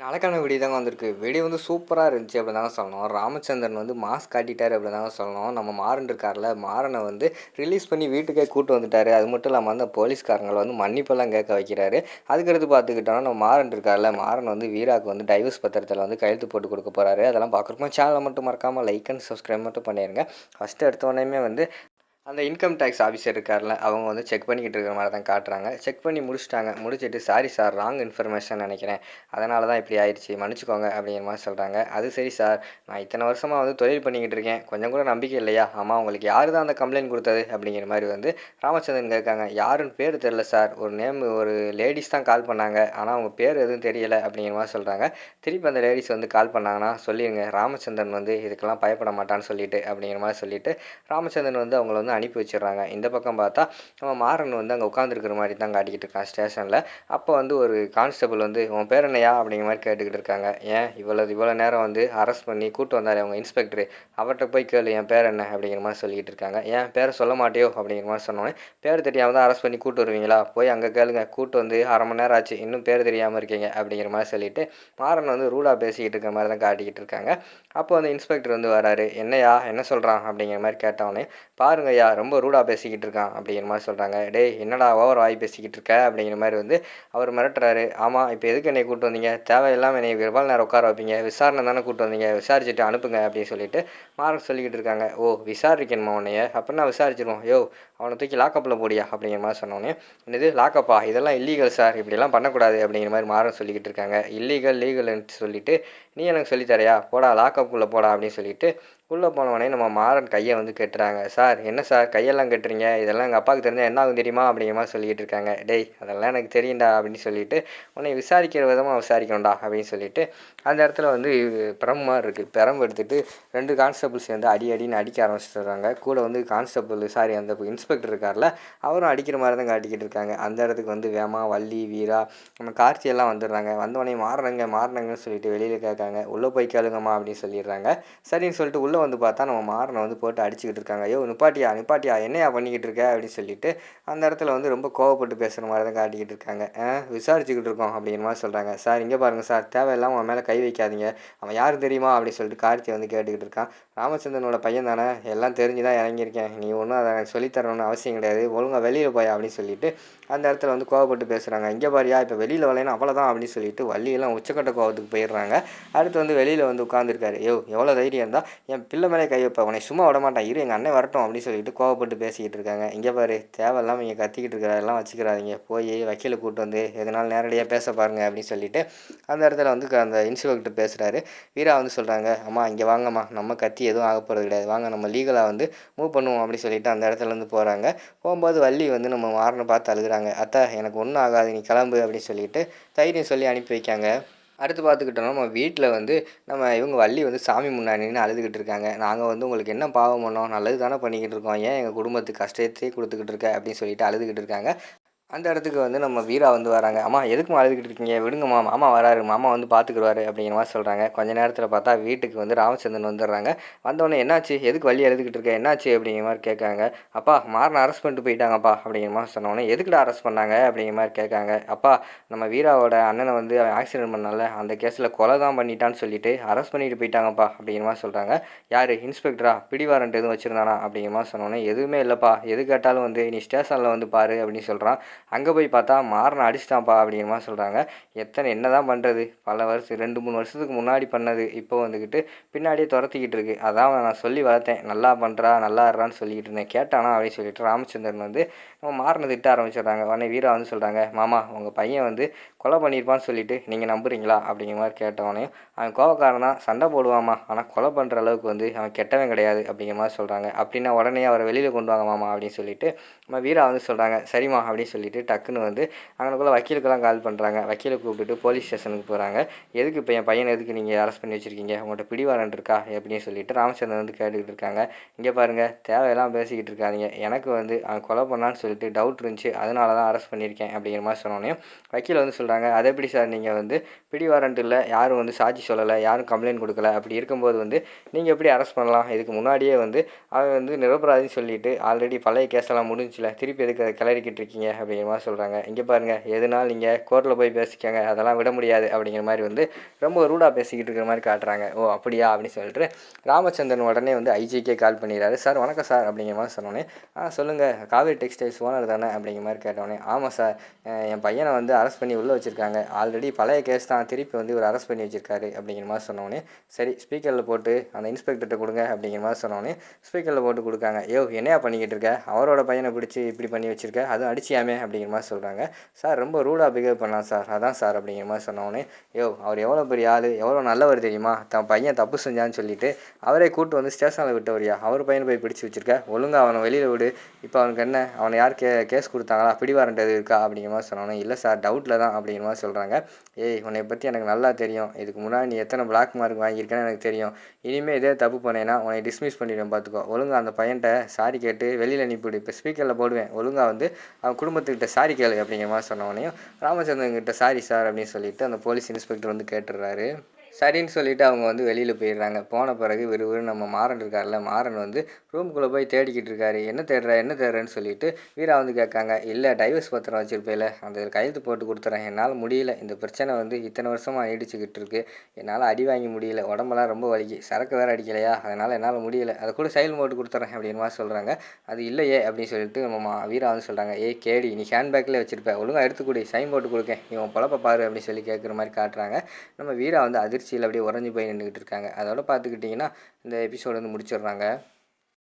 நாளைக்கான வீடியோ தாங்க வந்திருக்கு. வீடியோ வந்து சூப்பராக இருந்துச்சு அப்படி தாங்க சொல்லணும். ராமச்சந்திரன் வந்து மாஸ்க் காட்டிட்டார் அப்படி தாங்க சொல்லணும். நம்ம மாறன் இருக்கார்ல மாறனை வந்து ரிலீஸ் பண்ணி வீட்டுக்கே கூட்டு வந்துட்டார். அது மட்டும் இல்லாமல் அந்த போலீஸ்காரங்களை வந்து மன்னிப்பெல்லாம் கேட்க வைக்கிறாரு. அதுக்கடுத்து பார்த்துக்கிட்டோம்னா நம்ம மாறன் இருக்கார்ல மாறன் வந்து வீராக்கு வந்து டைவர்ஸ் பத்திரத்தில் வந்து கையெழுத்து போட்டு கொடுக்க போகிறாரு அதெல்லாம் பார்க்குறப்போ சேனலை மட்டும் மறக்காமல் லைக் அண்ட் சப்ஸ்கிரைப் மட்டும் பண்ணிடுங்க ஃபஸ்ட்டு எடுத்தோடனே வந்து அந்த இன்கம் டேக்ஸ் ஆஃபீஸர் இருக்கார்ல அவங்க வந்து செக் பண்ணிக்கிட்டு இருக்கிற மாதிரி தான் காட்டுறாங்க. செக் பண்ணி முடிச்சிட்டாங்க. முடிச்சுட்டு சாரி சார் ராங் இன்ஃபர்மேஷன் நினைக்கிறேன். அதனால தான் இப்படி ஆயிடுச்சு. மன்னிச்சுக்கோங்க அப்படிங்கிற மாதிரி சொல்கிறாங்க அது சரி சார் நான் இத்தனை வருஷமாக வந்து தொழில் பண்ணிக்கிட்டு இருக்கேன். கொஞ்சம் கூட நம்பிக்கை இல்லையா? ஆமாம் உங்களுக்கு யார் தான் அந்த கம்ப்ளைண்ட் கொடுத்தது? அப்படிங்கிற மாதிரி வந்து ராமச்சந்திரன் கேட்காங்க. யாருன்னு பேர் தெரில சார் ஒரு நேம் ஒரு லேடிஸ் தான் கால் பண்ணாங்க. ஆனால் அவங்க பேர் எதுவும் தெரியலை அப்படிங்கிற மாதிரி சொல்கிறாங்க திருப்பி அந்த லேடிஸ் வந்து கால் பண்ணாங்கன்னா சொல்லிடுங்க ராமச்சந்திரன் வந்து இதுக்கெல்லாம் பயப்பட மாட்டான்னு சொல்லிட்டு அப்படிங்கிற மாதிரி சொல்லிட்டு ராமச்சந்திரன் வந்து அவங்கள வந்து அனுப்பி வச்சிடுறாங்க. இந்த பக்கம் பார்த்தா நம்ம மாறன் வந்து அங்கே உட்காந்துருக்கிற மாதிரி தான் காட்டிக்கிட்டு இருக்கான் ஸ்டேஷனில். அப்போ வந்து ஒரு கான்ஸ்டபிள் வந்து உன் பேர் என்னையா அப்படிங்கிற மாதிரி கேட்டுக்கிட்டு இருக்காங்க. ஏன்? இவ்வளோ இவ்வளோ நேரம் வந்து அரெஸ்ட் பண்ணி கூட்டு வந்தார் அவங்க இன்ஸ்பெக்டர் அவர்கிட்ட போய் கேளு என் பேர் என்ன? அப்படிங்கிற மாதிரி சொல்லிக்கிட்டு இருக்காங்க. ஏன்? பேரை சொல்ல மாட்டேயோ? அப்படிங்கிற மாதிரி சொன்னோன்னே பேர் தெரியாமல் தான் அரெஸ்ட் பண்ணி கூட்டு வருவீங்களா? போய் அங்கே கேளுங்க. கூட்டு வந்து அரை மணி நேரம் ஆச்சு. இன்னும் பேர் தெரியாமல் இருக்கீங்க. அப்படிங்கிற மாதிரி சொல்லிட்டு மாறன் வந்து ரூடாக பேசிக்கிட்டு இருக்க மாதிரி தான் காட்டிக்கிட்டு இருக்காங்க. அப்போ வந்து இன்ஸ்பெக்டர் வந்து வராரு. என்னையா என்ன சொல்கிறான் அப்படிங்கிற மாதிரி கேட்டவொடனே பாருங்க பாருங்கய்யா ரொம்ப ரூடாக பேசிக்கிட்டு இருக்கான் அப்படிங்கிற மாதிரி சொல்கிறாங்க டேய் என்னடா ஓவர் வாய் பேசிக்கிட்டு இருக்க? அப்படிங்கிற மாதிரி வந்து அவர் மிரட்டுறாரு. ஆமாம் இப்போ எதுக்கு என்னை கூப்பிட்டு வந்தீங்க? தேவையில்லாமல் என்னை எவ்வளோ நேரம் உட்கார வைப்பீங்க. விசாரணை தானே கூட்டு வந்தீங்க. விசாரிச்சுட்டு அனுப்புங்க அப்படின்னு சொல்லிட்டு மாறன் சொல்லிக்கிட்டு இருக்காங்க. ஓ விசாரிக்கணுமா உன்னைய? அப்படின்னா விசாரிச்சிருவோம். யோ அவனை தூக்கி லாக்கப்பில் போடியா? அப்படிங்கிற மாதிரி சொன்னோன்னே என்னது லாக்கப்பா இதெல்லாம் இல்லீகல் சார் இப்படிலாம் பண்ணக்கூடாது அப்படிங்கிற மாதிரி மாறன் சொல்லிக்கிட்டு இருக்காங்க. இல்லீகல் லீகல்னு சொல்லிட்டு நீ எனக்கு சொல்லித்தரையா போடா லாக்கப்புக்குள்ளே போடா அப்படின்னு சொல்லிட்டு உள்ளே போனவொடனே நம்ம மாறன் கையை வந்து கட்டுறாங்க. சார் என்ன சார்? கையெல்லாம் கட்டுறீங்க? இதெல்லாம் எங்கள் அப்பாவுக்கு தெரிஞ்சால் என்ன ஆகும் தெரியுமா? அப்படிங்கிற மாதிரி சொல்லிக்கிட்டு இருக்காங்க. டேய் அதெல்லாம் எனக்கு தெரியும்டா அப்படின்னு சொல்லிட்டு உன்னை விசாரிக்கிற விதமாக விசாரிக்கணும்டா அப்படின்னு சொல்லிட்டு அந்த இடத்துல வந்து பெரம் மாதிரி இருக்குது பிரம்பு எடுத்துகிட்டு ரெண்டு கான்ஸ்டபிள்ஸ் வந்து அடி அடின்னு அடிக்க ஆரம்பிச்சிடுறாங்க. கூட வந்து கான்ஸ்டபிள் சாரி அந்த இன்ஸ்பெக்டர் இருக்கார்ல அவரும் அடிக்கிற மாதிரி தான் காட்டிக்கிட்டு இருக்காங்க. அந்த இடத்துக்கு வந்து வேமா வள்ளி வீரா நம்ம கார்த்தியெல்லாம் வந்துடுறாங்க. வந்தவொடனே மாறினங்க மாறினங்கன்னு சொல்லிட்டு வெளியில் கேட்காங்க. உள்ளே போய் கேளுங்கம்மா அப்படின்னு சொல்லிடுறாங்க. சரின்னு சொல்லிட்டு உள்ளே வந்து பார்த்தா நம்ம மாறனை வந்து போட்டு அடிச்சுக்கிட்டு இருக்காங்க. ஐயோ நிப்பாட்டியா நிப்பாட்டியா என்னையா பண்ணிக்கிட்டு இருக்க? அப்படின்னு சொல்லிட்டு அந்த இடத்துல வந்து ரொம்ப கோவப்பட்டு பேசுகிற மாதிரி தான் காட்டிக்கிட்டு இருக்காங்க. விசாரிச்சுக்கிட்டு இருக்கோம் அப்படிங்கிற மாதிரி சொல்கிறாங்க சார் இங்கே பாருங்கள் சார் தேவையில்லாமல் அவன் மேலே கை வைக்காதீங்க. அவன் யார் தெரியுமா? அப்படின்னு சொல்லிட்டு கார்த்தி வந்து கேட்டுக்கிட்டு இருக்கான். ராமச்சந்திரனோட பையன் தானே? எல்லாம் தெரிஞ்சு தான் இறங்கியிருக்கேன். நீ ஒன்றும் அதை சொல்லித்தரணும்னு அவசியம் கிடையாது. ஒழுங்காக வெளியில் போய் அப்படின்னு சொல்லிட்டு அந்த இடத்துல வந்து கோவப்பட்டு பேசுகிறாங்க இங்கே பாரியா இப்போ வெளியில் வரலைன்னா அவ்வளோதான் அப்படின்னு சொல்லிட்டு வள்ளியெல்லாம் உச்சக்கட்ட கோவத்துக்கு போயிடுறாங்க. அடுத்து வந்து வெளியில் வந்து உட்காந்துருக்காரு யோ எவ்வளோ தைரியம் இருந்தால் என் பிள்ளை மேலே கை வைப்பேன் உனக்கு சும்மா விட மாட்டான். இரு எங்கள் அண்ணன் வரட்டும் அப்படின்னு சொல்லிட்டு கோவப்பட்டு பேசிக்கிட்டு இருக்காங்க. இங்கே பாரு தேவையில்லாமல் இங்கே கத்திக்கிட்டு இருக்கிறதெல்லாம் வச்சுக்கிறாதீங்க. போய் வக்கீலை கூட்டு வந்து எதனால் நேரடியாக பேச பாருங்க அப்படின்னு சொல்லிட்டு அந்த இடத்துல வந்து அந்த இன்ஸ்பெக்டர் பேசுகிறாரு வீரா வந்து சொல்கிறாங்க அம்மா இங்கே வாங்கம்மா. நம்ம கத்தி எதுவும் ஆக போகிறது கிடையாது. வாங்க நம்ம லீகலாக வந்து மூவ் பண்ணுவோம் அப்படின்னு சொல்லிட்டு அந்த இடத்துல இருந்து போகிறாங்க போகும்போது வள்ளி வந்து நம்ம மாறனை பார்த்து அழுகுறாங்க. அத்தை எனக்கு ஒன்றும் ஆகாது நீ கிளம்பு அப்படின்னு சொல்லிட்டு தைரியம் சொல்லி அனுப்பி வைக்காங்க. அடுத்து பார்த்துக்கிட்டோம்னா நம்ம வீட்டில் வந்து நம்ம இவங்க வள்ளி வந்து சாமி முன்னாடின்னு அழுதுகிட்டு இருக்காங்க. நாங்கள் வந்து உங்களுக்கு என்ன பாவம் பண்ணோம்? நல்லது தானே பண்ணிக்கிட்டு இருக்கோம். ஏன் எங்கள் குடும்பத்துக்கு கஷ்டத்தையே கொடுத்துக்கிட்டு இருக்க? அப்படின்னு சொல்லிட்டு அழுதுகிட்டு இருக்காங்க. அந்த இடத்துக்கு வந்து நம்ம வீரா வந்து வராங்க. அம்மா எதுக்கு அழுதுகிட்டு இருக்கீங்க? விடுங்கம்மா. மாமா வராரு. மாமா வந்து பார்த்துக்குருவாரு அப்படிங்கிற மாதிரி சொல்கிறாங்க கொஞ்ச நேரத்தில் பார்த்தா வீட்டுக்கு வந்து ராமச்சந்திரன் வந்துடுறாங்க. வந்தவொடனே என்னாச்சு? எதுக்கு வழி எழுதுகிட்டு இருக்க? என்னாச்சு? அப்படிங்கிற மாதிரி கேட்காங்க. அப்பா மாறனை அரெஸ்ட் பண்ணிட்டு போயிட்டாங்கப்பா அப்படிங்கிற மாதிரி சொன்னோடனே எதுக்குடா அரெஸ்ட் பண்ணாங்க? அப்படிங்கிற மாதிரி கேட்காங்க. அப்பா நம்ம வீராவோட அண்ணனை வந்து அவன் ஆக்சிடென்ட் பண்ணால அந்த கேஸில் கொலை தான் பண்ணிட்டான்னு சொல்லிட்டு அரெஸ்ட் பண்ணிட்டு போயிட்டாங்கப்பா அப்படிங்கிற மாதிரி சொல்கிறாங்க யார்? இன்ஸ்பெக்டரா பிடிவாரண்ட் எதுவும் வச்சுருந்தானா? அப்படிங்கிற மாதிரி சொன்னோடனே எதுவுமே இல்லைப்பா. எது கேட்டாலும் வந்து நீ ஸ்டேஷனில் வந்து பாரு அப்படின்னு சொல்கிறான் அங்கே போய் பார்த்தா மாறனை அடிச்சிட்டான்ப்பா அப்படிங்கிற மாதிரி சொல்கிறாங்க எத்தனை என்ன தான் பண்ணுறது பல வருஷம் ரெண்டு மூணு வருஷத்துக்கு முன்னாடி பண்ணது. இப்போ வந்துக்கிட்டு பின்னாடியே துரத்திக்கிட்டு இருக்கு. அதான் நான் சொல்லி வளர்த்தேன். நல்லா பண்ணுறா நல்லா இருறான்னு சொல்லிக்கிட்டு இருந்தேன். கேட்டானா அப்படின்னு சொல்லிட்டு ராமச்சந்திரன் வந்து நம்ம மாறனை திட்ட ஆரம்பிச்சிடுறாங்க. உடனே வீரா வந்து சொல்கிறாங்க மாமா உங்கள் பையன் வந்து கொலை பண்ணியிருப்பான்னு சொல்லிட்டு நீங்கள் நம்புறீங்களா? அப்படிங்கிற மாதிரி கேட்டவொடனே அவன் கோவக்காரன் தான் சண்டை போடுவாமா ஆனால் கொலை பண்ணுற அளவுக்கு வந்து அவன் கெட்டவன் கிடையாது அப்படிங்கிற மாதிரி சொல்கிறாங்க அப்படின்னா உடனே அவரை வெளியில் கொண்டு வாங்க மாமா அப்படின்னு சொல்லிட்டு நம்ம வீரா வந்து சொல்கிறாங்க சரிம்மா அப்படின்னு சொல்லிட்டு டக்குன்னு வந்து அங்கனக்குள்ளே வக்கீலுக்கெல்லாம் கால் பண்ணுறாங்க வக்கீலை கூப்பிட்டு போலீஸ் ஸ்டேஷனுக்கு போகிறாங்க எதுக்கு இப்போ என் பையனை எதுக்கு நீங்கள் அரெஸ்ட் பண்ணி வச்சுருக்கீங்க? உங்கள்கிட்ட பிடிவாரண்ட் இருக்கா? அப்படின்னு சொல்லிட்டு ராமச்சந்திரன் வந்து கேட்டுக்கிட்டு இருக்காங்க. இங்கே பாருங்கள் தேவையெல்லாம் பேசிக்கிட்டு இருக்காதீங்க. எனக்கு வந்து அவன் கொலை பண்ணான்னு சொல்லிட்டு டவுட் இருந்துச்சு. அதனால தான் அரெஸ்ட் பண்ணியிருக்கேன் அப்படிங்கிற மாதிரி சொன்னோன்னே வக்கீல் வந்து சொல்கிறாங்க சொல்கிறாங்க அதை எப்படி சார் நீங்கள் வந்து பிடி வாரண்ட் இல்லை யாரும் வந்து சாட்சி சொல்லலை யாரும் கம்ப்ளைண்ட் கொடுக்கல அப்படி இருக்கும்போது வந்து நீங்கள் எப்படி அரெஸ்ட் பண்ணலாம்? இதுக்கு முன்னாடியே வந்து அவன் வந்து நிரபராதின்னு சொல்லிட்டு ஆல்ரெடி பழைய கேஸெல்லாம் முடிஞ்சில திருப்பி எதுக்கு அதை கிளறிக்கிட்டு இருக்கீங்க? அப்படிங்கிற மாதிரி சொல்கிறாங்க இங்கே பாருங்கள் எதுனால் நீங்கள் கோர்ட்டில் போய் பேசிக்கோங்க? அதெல்லாம் விட முடியாது அப்படிங்கிற மாதிரி வந்து ரொம்ப ரூடாக பேசிக்கிட்டு இருக்கிற மாதிரி காட்டுறாங்க. ஓ அப்படியா? அப்படின்னு சொல்லிட்டு ராமச்சந்திரன் உடனே வந்து ஐஜிக்கே கால் பண்ணிடுறாரு. சார் வணக்கம் சார் அப்படிங்கிற மாதிரி சொன்னோன்னே ஆ சொல்லுங்கள் காவேரி டெக்ஸ்டைல்ஸ் ஓனர் தானே? அப்படிங்கிற மாதிரி கேட்டோடனே ஆமாம் சார் என் பையனை வந்து அரெஸ்ட் பண்ணி உள்ளே வச்சுருக்காங்க. ஆல்ரெடி பழைய கேஸ் தான். திருப்பி வந்து இவர் அரெஸ்ட் பண்ணி வச்சிருக்காரு அப்படிங்கிற மாதிரி சொன்னோடனே சரி ஸ்பீக்கரில் போட்டு அந்த இன்ஸ்பெக்டர்கிட்ட கொடுங்க அப்படிங்கிற மாதிரி சொன்னோடனே ஸ்பீக்கரில் போட்டு கொடுக்காங்க. ஏ என்னையா பண்ணிக்கிட்டு இருக்க? அவரோட பையனை பிடிச்சி இப்படி பண்ணி வச்சிருக்க? அதுவும் அடிச்சியாமே? அப்படிங்கிற மாதிரி சொல்கிறாங்க சார் ரொம்ப ரூடாக பிஹேவ் பண்ணலாம் சார். அதான் சார். அப்படிங்கிற மாதிரி சொன்னோடனே யோ அவர் எவ்வளோ பெரிய ஆள்? எவ்வளோ நல்லவர் தெரியுமா? தன் பையன் தப்பு செஞ்சான்னு சொல்லிட்டு அவரே கூட்டு வந்து ஸ்டேஷனில் விட்டவரியா? அவர் பையனை போய் பிடிச்சி வச்சிருக்க? ஒழுங்கா அவனை வெளியில் விடு. இப்போ அவனுக்கு என்ன? அவனை யார் கே கேஸ் கொடுத்தாங்களா? பிடிவாரன்றது இருக்கா? அப்படிங்கிற மாதிரி சொன்னோன்னே இல்லை சார் டவுட்டில் தான். அப்படிங்கிற மாதிரி சொல்கிறாங்க ஏய் உன்னை பற்றி எனக்கு நல்லா தெரியும். இதுக்கு முன்னாடி நீ எத்தனை பிளாக் மார்க் வாங்கியிருக்கேன்னு எனக்கு தெரியும். இனிமேல் இதே தப்பு பண்ணேன்னா உன்னை டிஸ்மிஸ் பண்ணிடுவேன் பார்த்துக்கோ. ஒழுங்காக அந்த பையன்கிட்ட சாரி கேட்டு வெளியில் அனுப்பிவிடு இப்போ ஸ்பீக்கரில் போடுவேன். ஒழுங்காக வந்து அவன் குடும்பத்துக்கிட்ட சாரி கேளு அப்படிங்கிற மாதிரி சொன்னவனையும் ராமச்சந்திரன் கிட்ட சாரி சார் அப்படின்னு சொல்லிட்டு அந்த போலீஸ் இன்ஸ்பெக்டர் வந்து கேட்டுடுறாரு. சரின்னு சொல்லிட்டு அவங்க வந்து வெளியில் போயிடுறாங்க. போன பிறகு விறுவிறு நம்ம மாறன் இருக்கார்ல மாறன் வந்து ரூமுக்குள்ளே போய் தேடிக்கிட்டு இருக்காரு. என்ன தேடுற என்ன தேடுறேன்னு சொல்லிட்டு வீரா வந்து கேட்காங்க. இல்லை டைவர்ஸ் பத்திரம் வச்சுருப்பேல. அந்த கையெழுத்து போட்டு கொடுத்துறேன். என்னால் முடியல. இந்த பிரச்சனை வந்து இத்தனை வருஷமாக நீடிச்சுக்கிட்டு இருக்கு. என்னால் அடி வாங்கி முடியல. உடம்பெல்லாம் ரொம்ப வலிக்கு. சரக்கு வேறு அடிக்கலையா? அதனால் என்னால் முடியல. அதை கூட சைல் போட்டு கொடுத்துறேன். அப்படின்னு மாதிரி சொல்கிறாங்க அது இல்லையே. அப்படின்னு சொல்லிட்டு நம்ம மா- வீரா வந்து சொல்கிறாங்க ஏ கேடி நீ ஹேண்ட்பேக்கில் வச்சுருப்பேன் ஒழுங்காக எடுத்து கொடு. சைன் போட்டு கொடுக்கேன். நீ உன் பொழப்ப பாரு. அப்படின்னு சொல்லி கேட்குற மாதிரி காட்டுறாங்க. நம்ம வீரா வந்து அதிர்ச்சி அதிர்ச்சியில் அப்படியே உறைஞ்சி போய் நின்றுக்கிட்டு இருக்காங்க. அதோட பார்த்துக்கிட்டிங்கன்னா இந்த எபிசோடு வந்து முடிச்சிடுறாங்க.